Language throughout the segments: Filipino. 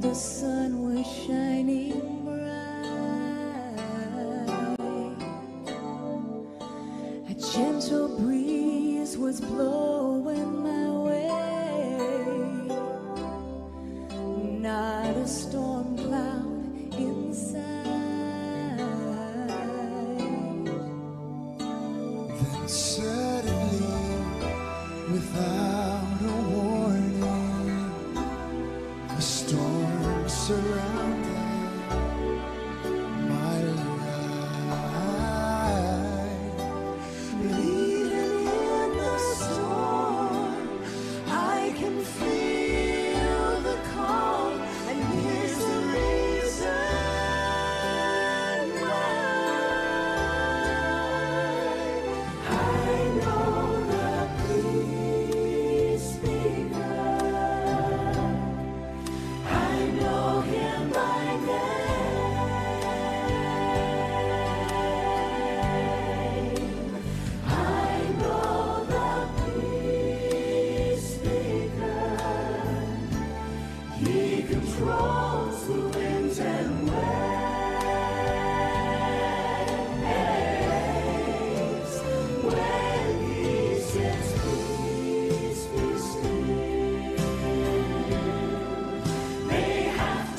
the sun was shining.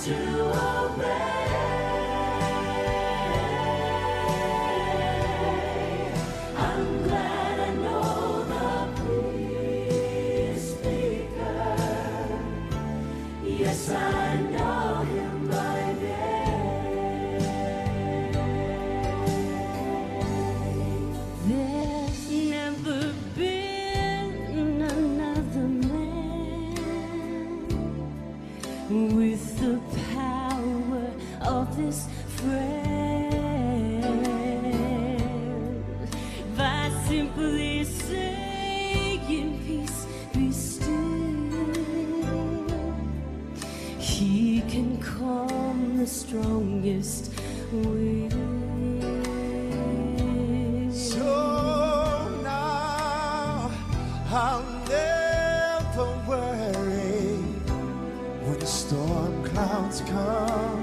to become the strongest within. So now I'll never worry when storm clouds come.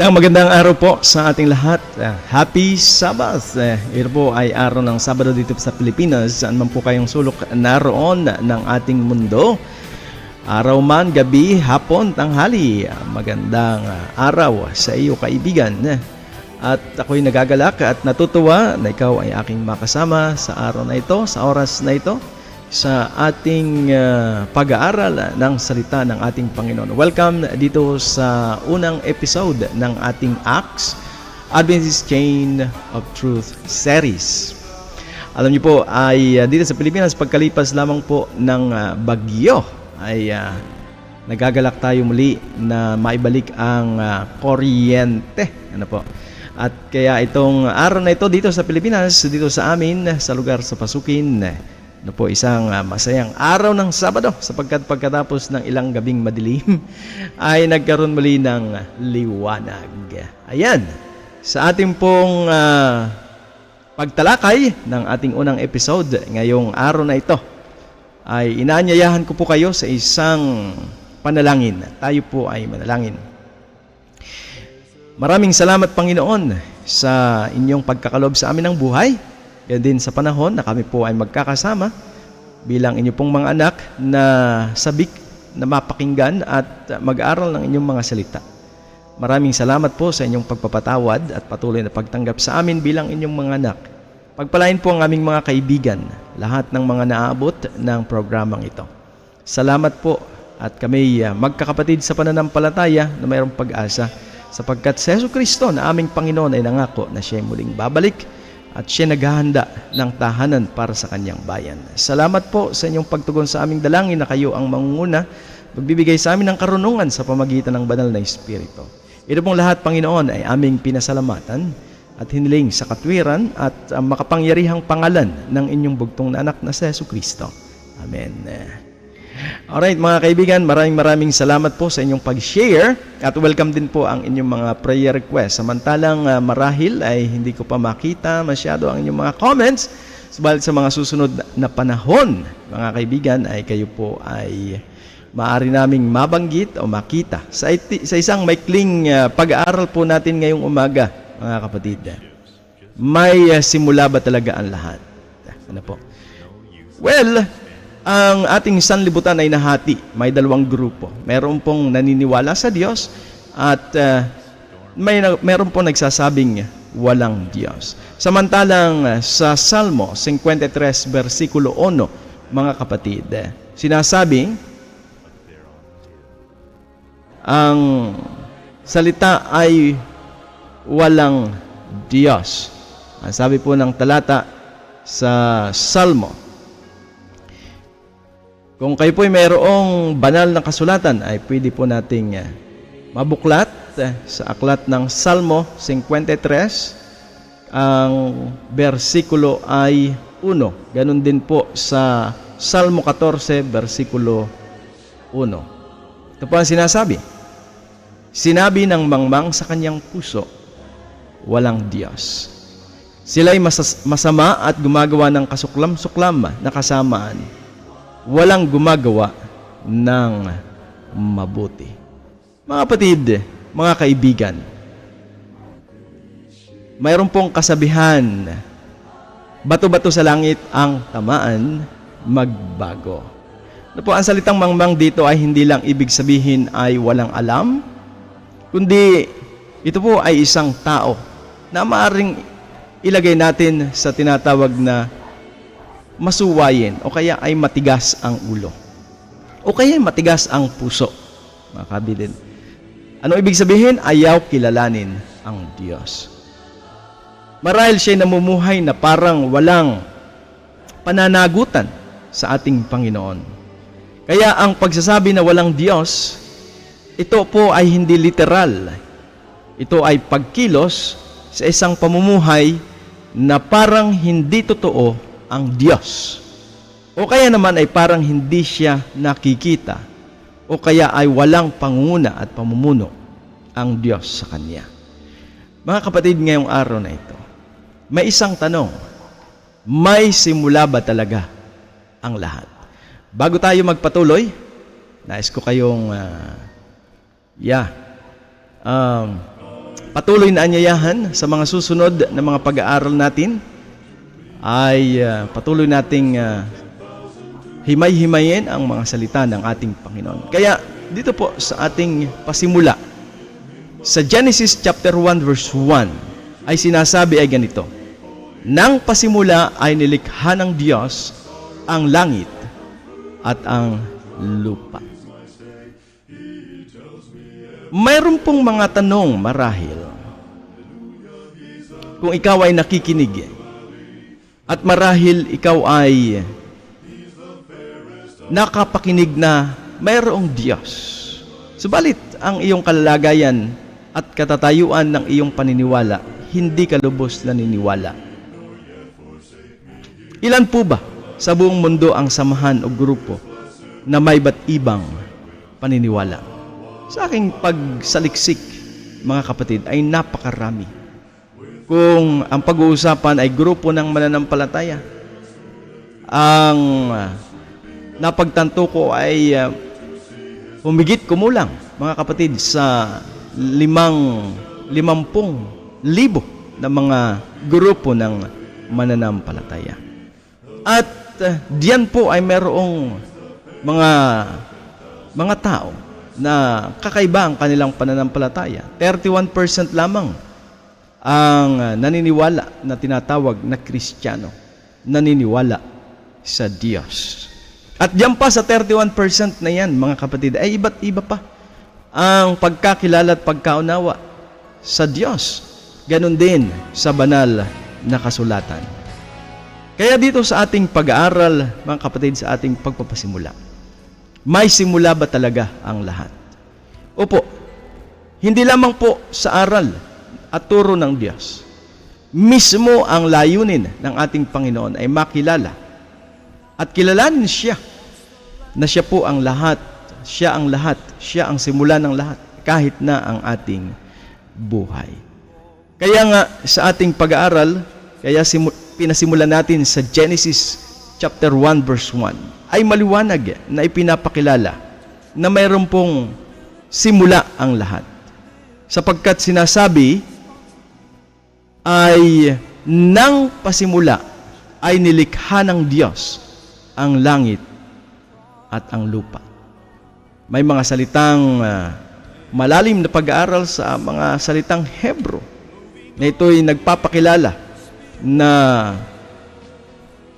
Magandang magandang araw po sa ating lahat. Uh, Happy Sabbath! Uh, ito po ay araw ng Sabado dito sa Pilipinas. Saan man po kayong sulok naroon ng ating mundo. Araw man, gabi, hapon, tanghali. Magandang araw sa iyo kaibigan. At ako'y nagagalak at natutuwa na ikaw ay aking makasama sa araw na ito, sa oras na ito, sa ating uh, pag-aaral ng salita ng ating Panginoon. Welcome dito sa unang episode ng ating Acts Adventist Chain of Truth series. Alam niyo po ay uh, dito sa Pilipinas pagkalipas lamang po ng uh, bagyo ay uh, nagagalak tayo muli na maibalik ang uh, kuryente. Ano po? At kaya itong araw na ito dito sa Pilipinas, dito sa amin, sa lugar sa Pasukin, ano po, isang uh, masayang araw ng Sabado sapagkat pagkatapos ng ilang gabing madilim ay nagkaroon muli ng liwanag. Ayan, sa ating pong uh, pagtalakay ng ating unang episode ngayong araw na ito ay inaanyayahan ko po kayo sa isang panalangin. Tayo po ay manalangin. Maraming salamat Panginoon sa inyong pagkakalob sa amin ng buhay. Yan din sa panahon na kami po ay magkakasama bilang inyo pong mga anak na sabik na mapakinggan at mag-aral ng inyong mga salita. Maraming salamat po sa inyong pagpapatawad at patuloy na pagtanggap sa amin bilang inyong mga anak. Pagpalain po ang aming mga kaibigan, lahat ng mga naaabot ng programang ito. Salamat po at kami uh, magkakapatid sa pananampalataya na mayroong pag-asa sapagkat si Yesu Kristo na aming Panginoon ay nangako na siya muling babalik at siya naghahanda ng tahanan para sa kanyang bayan. Salamat po sa inyong pagtugon sa aming dalangin na kayo ang mangunguna, magbibigay sa amin ng karunungan sa pamagitan ng banal na Espiritu. Ito pong lahat, Panginoon, ay aming pinasalamatan at hiniling sa katwiran at uh, makapangyarihang pangalan ng inyong bugtong na anak na si Yesu Kristo. Amen. Alright mga kaibigan, maraming maraming salamat po sa inyong pag-share at welcome din po ang inyong mga prayer request. Samantalang uh, marahil ay hindi ko pa makita masyado ang inyong mga comments, subalit sa mga susunod na panahon, mga kaibigan, ay kayo po ay maaari naming mabanggit o makita sa, iti- sa isang maikling uh, pag-aaral po natin ngayong umaga, mga kapatid. May uh, simula ba talaga ang lahat? Ano po? Well, ang ating sanlibutan ay nahati. May dalawang grupo. Meron pong naniniwala sa Diyos at uh, may meron pong nagsasabing walang Diyos. Samantalang uh, sa Salmo 53 versikulo 1, mga kapatid, eh, sinasabing ang salita ay walang Diyos. Ang sabi po ng talata, sa Salmo. Kung kayo po ay mayroong banal na kasulatan, ay pwede po nating ah, mabuklat ah, sa aklat ng Salmo 53. Ang versikulo ay 1. Ganon din po sa Salmo 14, versikulo 1. Ito po ang sinasabi. Sinabi ng mangmang sa kanyang puso, walang Diyos. Sila'y masas- masama at gumagawa ng kasuklam-suklam na kasamaan. Walang gumagawa ng mabuti. Mga kapatid, mga kaibigan, mayroon pong kasabihan, bato-bato sa langit ang tamaan, magbago. Ano po, ang salitang mangmang dito ay hindi lang ibig sabihin ay walang alam, kundi ito po ay isang tao na maaaring ilagay natin sa tinatawag na masuwayin o kaya ay matigas ang ulo. O kaya ay matigas ang puso. Mga kabidin. Ano ibig sabihin? Ayaw kilalanin ang Diyos. Marahil siya namumuhay na parang walang pananagutan sa ating Panginoon. Kaya ang pagsasabi na walang Diyos, ito po ay hindi literal. Ito ay pagkilos sa isang pamumuhay na parang hindi totoo ang Diyos. O kaya naman ay parang hindi siya nakikita. O kaya ay walang panguna at pamumuno ang Diyos sa Kanya. Mga kapatid, ngayong araw na ito, may isang tanong. May simula ba talaga ang lahat? Bago tayo magpatuloy, nais ko kayong ah, yeah, um, patuloy na anyayahan sa mga susunod na mga pag-aaral natin ay ah, patuloy nating ah, himay-himayin ang mga salita ng ating Panginoon. Kaya dito po sa ating pasimula sa Genesis chapter 1 verse 1 ay sinasabi ay ganito. Nang pasimula ay nilikha ng Diyos ang langit at ang lupa. Mayroon pong mga tanong marahil kung ikaw ay nakikinig at marahil ikaw ay nakapakinig na mayroong Diyos. Subalit, ang iyong kalalagayan at katatayuan ng iyong paniniwala, hindi ka lubos naniniwala. Ilan po ba sa buong mundo ang samahan o grupo na may ba't ibang paniniwala? Sa aking pagsaliksik, mga kapatid, ay napakarami. Kung ang pag-uusapan ay grupo ng mananampalataya, ang ah, napagtanto ko ay ah, humigit kumulang, mga kapatid, sa limang, limampung libo na mga grupo ng mananampalataya. At uh, diyan po ay merong mga mga tao na kakaiba ang kanilang pananampalataya. 31% lamang ang naniniwala na tinatawag na Kristiyano. Naniniwala sa Diyos. At diyan pa sa 31% na yan, mga kapatid, ay iba't iba pa ang pagkakilala at pagkaunawa sa Diyos. Ganon din sa banal na kasulatan. Kaya dito sa ating pag-aaral, mga kapatid, sa ating pagpapasimula, may simula ba talaga ang lahat? Opo, hindi lamang po sa aral at turo ng Diyos. Mismo ang layunin ng ating Panginoon ay makilala at kilalanin siya na siya po ang lahat, siya ang lahat, siya ang simula ng lahat, kahit na ang ating buhay. Kaya nga sa ating pag-aaral, kaya simu- pinasimulan natin sa Genesis chapter 1 verse 1 ay maliwanag na ipinapakilala na mayroon pong simula ang lahat. Sapagkat sinasabi ay nang pasimula ay nilikha ng Diyos ang langit at ang lupa. May mga salitang ah, malalim na pag-aaral sa mga salitang Hebro na ito'y nagpapakilala na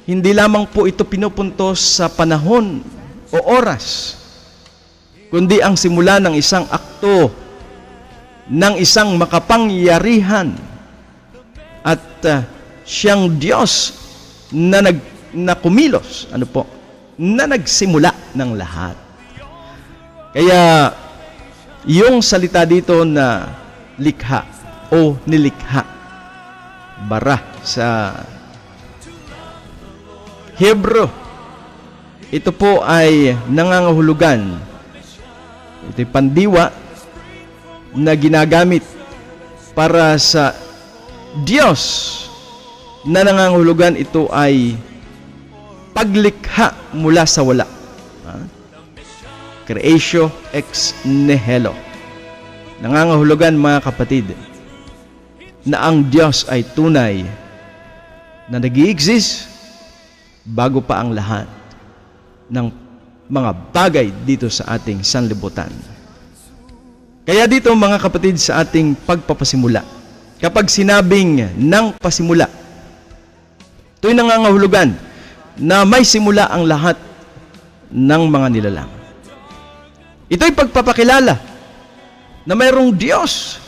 hindi lamang po ito pinupuntos sa panahon o oras, kundi ang simula ng isang akto ng isang makapangyarihan at ah, siyang Diyos na nag na kumilos, ano po, na nagsimula ng lahat. Kaya yung salita dito na likha o nilikha bara sa Hebro ito po ay nangangahulugan ito'y pandiwa na ginagamit para sa Diyos na nangangahulugan ito ay paglikha mula sa wala. Creatio ex nihilo. Nangangahulugan mga kapatid na ang Diyos ay tunay na nag exist bago pa ang lahat ng mga bagay dito sa ating sanlibutan. Kaya dito mga kapatid sa ating pagpapasimula, kapag sinabing ng pasimula, ito'y nangangahulugan na may simula ang lahat ng mga nilalang. Ito'y pagpapakilala na mayroong Diyos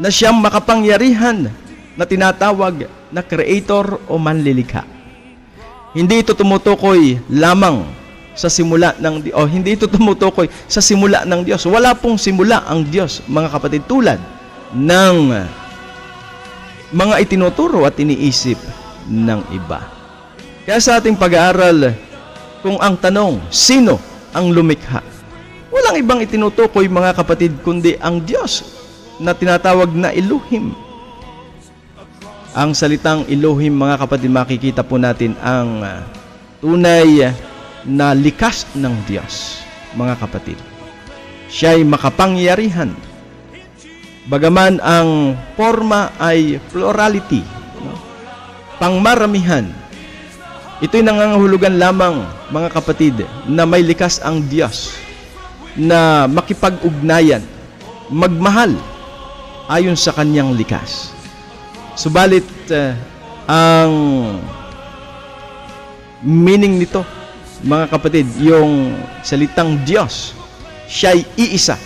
na siyang makapangyarihan na tinatawag na creator o manlilikha. Hindi ito tumutukoy lamang sa simula ng Di- o hindi ito tumutukoy sa simula ng Diyos. Wala pong simula ang Diyos, mga kapatid, tulad ng mga itinuturo at iniisip ng iba. Kaya sa ating pag-aaral, kung ang tanong, sino ang lumikha? Walang ibang itinutukoy mga kapatid kundi ang Diyos na tinatawag na Elohim. Ang salitang Elohim mga kapatid makikita po natin ang ah, tunay na likas ng Diyos mga kapatid. Siya ay makapangyarihan. Bagaman ang forma ay plurality, no? pangmaramihan, Ito'y nangangahulugan lamang, mga kapatid, na may likas ang Diyos na makipag-ugnayan, magmahal ayon sa kanyang likas. Subalit, eh, ang meaning nito, mga kapatid, yung salitang Diyos, siya'y iisa.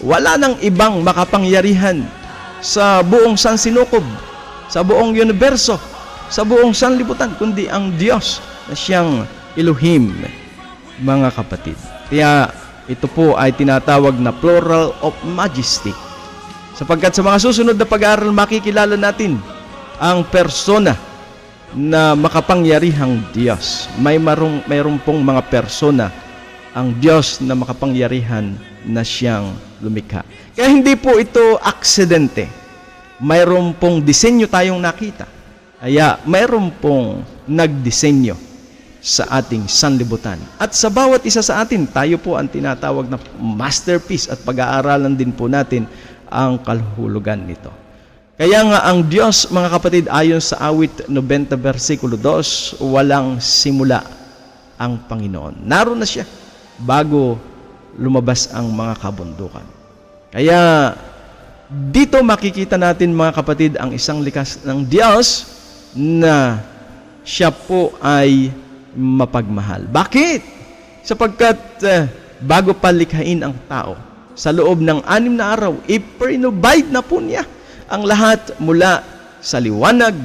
Wala nang ibang makapangyarihan sa buong sansinukob, sa buong universo, sa buong sanlibutan, kundi ang Diyos na siyang Elohim, mga kapatid. Kaya ito po ay tinatawag na plural of majesty. Sapagkat sa mga susunod na pag-aaral, makikilala natin ang persona na makapangyarihang Diyos. May marong, mayroon pong mga persona ang Diyos na makapangyarihan na siyang lumikha. Kaya hindi po ito aksidente. Mayroon pong disenyo tayong nakita. Kaya mayroon pong nagdisenyo sa ating sanlibutan. At sa bawat isa sa atin, tayo po ang tinatawag na masterpiece at pag-aaralan din po natin ang kalhulugan nito. Kaya nga ang Diyos, mga kapatid, ayon sa awit 90 versikulo 2, walang simula ang Panginoon. Naroon na siya bago lumabas ang mga kabundukan. Kaya dito makikita natin mga kapatid ang isang likas ng Diyos na siya po ay mapagmahal. Bakit? Sapagkat eh, bago pa likhain ang tao, sa loob ng anim na araw, i-provide na po niya ang lahat mula sa liwanag,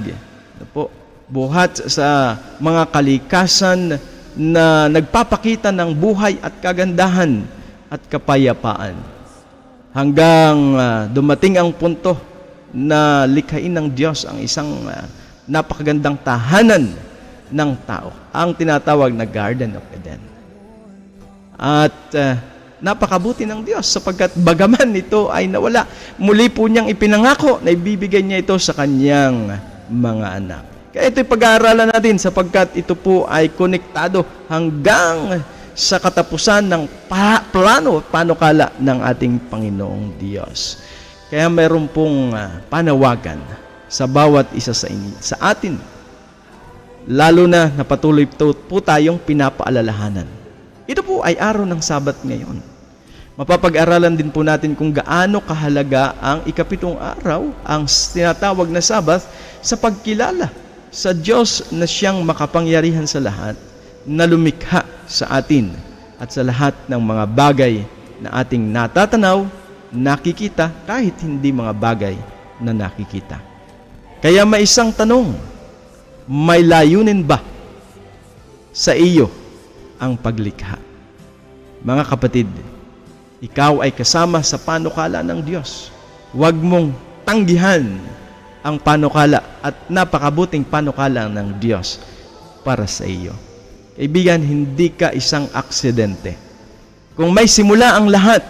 ano po, buhat sa mga kalikasan na nagpapakita ng buhay at kagandahan at kapayapaan. Hanggang ah, dumating ang punto na likhain ng Diyos ang isang ah, napakagandang tahanan ng tao, ang tinatawag na Garden of Eden. At ah, napakabuti ng Diyos sapagkat bagaman ito ay nawala, muli po niyang ipinangako na ibibigay niya ito sa kanyang mga anak. Kaya ito'y pag-aaralan natin sapagkat ito po ay konektado hanggang sa katapusan ng pa- plano panukala ng ating Panginoong Diyos. Kaya mayroon pong ah, panawagan sa bawat isa sa inyo, sa atin. Lalo na napatuloy to- po tayong pinapaalalahanan. Ito po ay araw ng Sabat ngayon. Mapapag-aralan din po natin kung gaano kahalaga ang ikapitong araw, ang tinatawag na Sabat, sa pagkilala sa Diyos na siyang makapangyarihan sa lahat, na lumikha sa atin at sa lahat ng mga bagay na ating natatanaw, nakikita, kahit hindi mga bagay na nakikita. Kaya may isang tanong May layunin ba sa iyo ang paglikha? Mga kapatid, ikaw ay kasama sa panukala ng Diyos. Huwag mong tanggihan ang panukala at napakabuting panukala ng Diyos para sa iyo. Kaibigan, hindi ka isang aksidente. Kung may simula ang lahat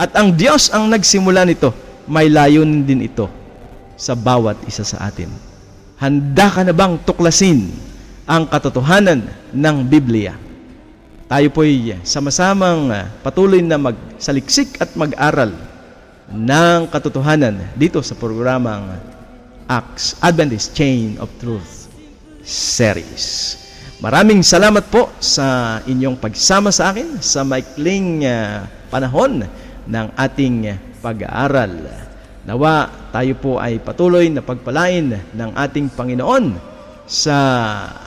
at ang Diyos ang nagsimula nito, may layunin din ito sa bawat isa sa atin. Handa ka na bang tuklasin ang katotohanan ng Biblia? Tayo po'y sama-samang ah, patuloy na magsaliksik at mag-aral ng katotohanan dito sa programang Acts Adventist Chain of Truth Series. Maraming salamat po sa inyong pagsama sa akin sa maikling ah, panahon ng ating pag-aaral. Nawa tayo po ay patuloy na pagpalain ng ating Panginoon sa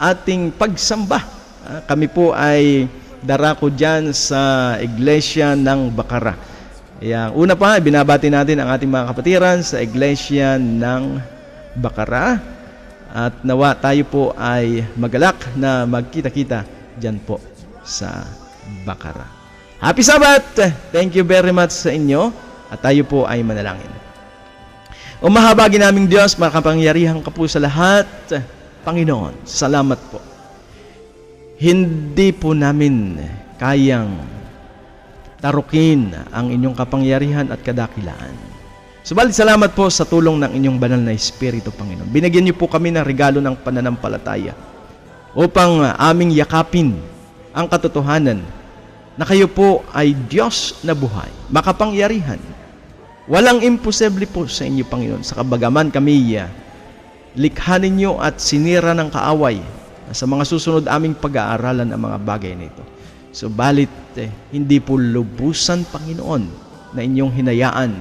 ating pagsamba. Ah, Kami po ay darako dyan sa Iglesia ng Bacara. Kaya una pa, binabati natin ang ating mga kapatiran sa Iglesia ng Bacara. At nawa tayo po ay magalak na magkita-kita dyan po sa Bacara. Happy Sabbath! Thank you very much sa inyo at tayo po ay manalangin. O mahabagi naming Diyos, makapangyarihan ka po sa lahat. Panginoon, salamat po. Hindi po namin kayang tarukin ang inyong kapangyarihan at kadakilaan. Subalit salamat po sa tulong ng inyong banal na Espiritu, Panginoon. Binigyan niyo po kami ng regalo ng pananampalataya upang ah, aming yakapin ang katotohanan na kayo po ay Diyos na buhay, makapangyarihan. Walang imposible po sa inyo, Panginoon. Sa kabagaman kami ah, likha ninyo at sinira ng kaaway sa mga susunod aming pag-aaralan ang mga bagay nito. Subalit, eh, hindi po lubusan, Panginoon, na inyong hinayaan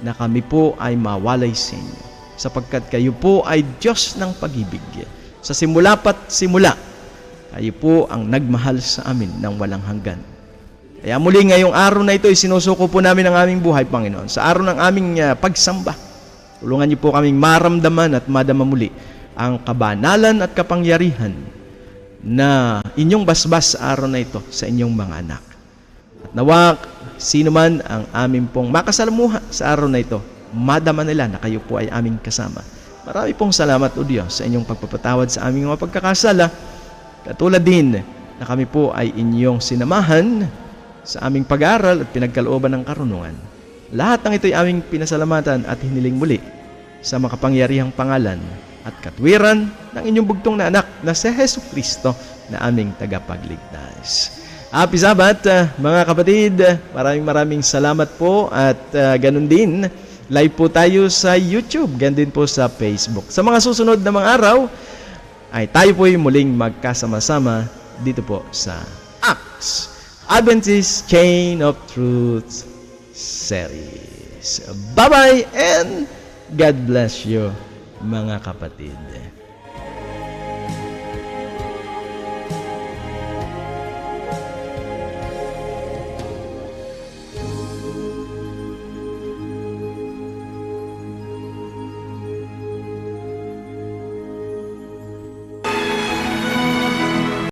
na kami po ay mawalay sa inyo. Sapagkat kayo po ay Diyos ng pag-ibig. Sa simula pat simula, kayo po ang nagmahal sa amin ng walang hanggan. Kaya muli ngayong araw na ito, isinusuko po namin ang aming buhay, Panginoon. Sa araw ng aming ah, pagsamba, tulungan niyo po kaming maramdaman at madama muli ang kabanalan at kapangyarihan na inyong basbas sa araw na ito sa inyong mga anak. At nawa, sino man ang aming pong makasalamuha sa araw na ito, madama nila na kayo po ay aming kasama. Marami pong salamat o Diyos sa inyong pagpapatawad sa aming mga pagkakasala. Katulad din na kami po ay inyong sinamahan sa aming pag-aaral at pinagkalooban ng karunungan. Lahat ng ito ay aming pinasalamatan at hiniling muli sa makapangyarihang pangalan at katwiran ng inyong bugtong na anak na si Heso Kristo na aming tagapagligtas. Happy Sabbath, ah, mga kapatid. Maraming maraming salamat po at ah, ganun din, live po tayo sa YouTube, ganun din po sa Facebook. Sa mga susunod na mga araw, ay tayo po muling magkasama-sama dito po sa Acts Adventist Chain of Truth series. Bye-bye and God bless you, mga kapatid.